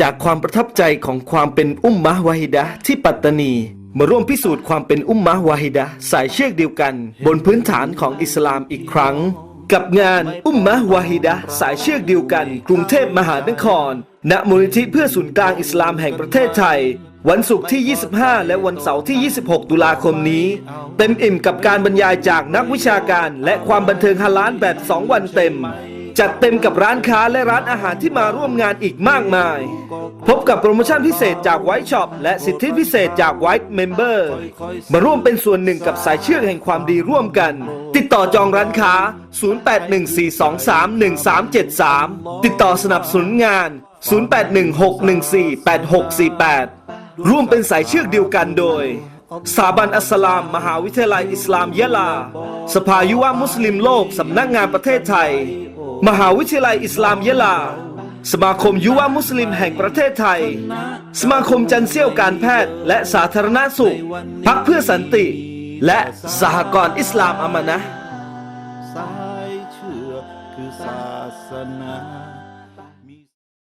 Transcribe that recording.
จากความประทับใจของความเป็นอุมมะฮ์วาฮิดะที่ปัตตานี มาร่วมพิสูจน์ความเป็นอุมมะฮ์วาฮิดะสายเชือกเดียวกัน บนพื้นฐานของอิสลามอีกครั้ง กับงานอุมมะฮ์วาฮิดะสายเชือกเดียวกัน กรุงเทพมหานคร ณมูลนิธิเพื่อศูนย์กลางอิสลามแห่งประเทศไทย วันศุกร์ที่ 25 และวันเสาร์ที่ 26 ตุลาคมนี้ เต็มอิ่มกับการบรรยายจากนักวิชาการ และความบันเทิงฮาลาลแบบ 2 วันเต็ม จัดเต็มกับร้านค้าและร้านอาหารที่มาร่วมงานอีกมากมาย พบกับโปรโมชั่นพิเศษจากไวท์ช็อปและสิทธิพิเศษจากไวท์เมมเบอร์มาร่วมเป็นส่วนหนึ่งกับสายเชื่อแห่งความดีร่วมกัน ติดต่อจองร้านค้า 0814231373 ติดต่อสนับสนุนงาน 0816148648 ร่วมเป็นสายเชือกเดียวกันโดยสถาบันอัสสลาม มหาวิทยาลัยอิสลามยะลา สภายุวมุสลิมโลก สำนักงานประเทศไทย มหาวิทยาลัยอิสลามยะลา สมาคมยุวมุสลิมแห่งประเทศไทย สมาคมจันเซี่ยวการแพทย์ และสาธารณสุข พักเพื่อสันติ และสหกรณ์อิสลามอามานะสายเชื่อคือศาสนา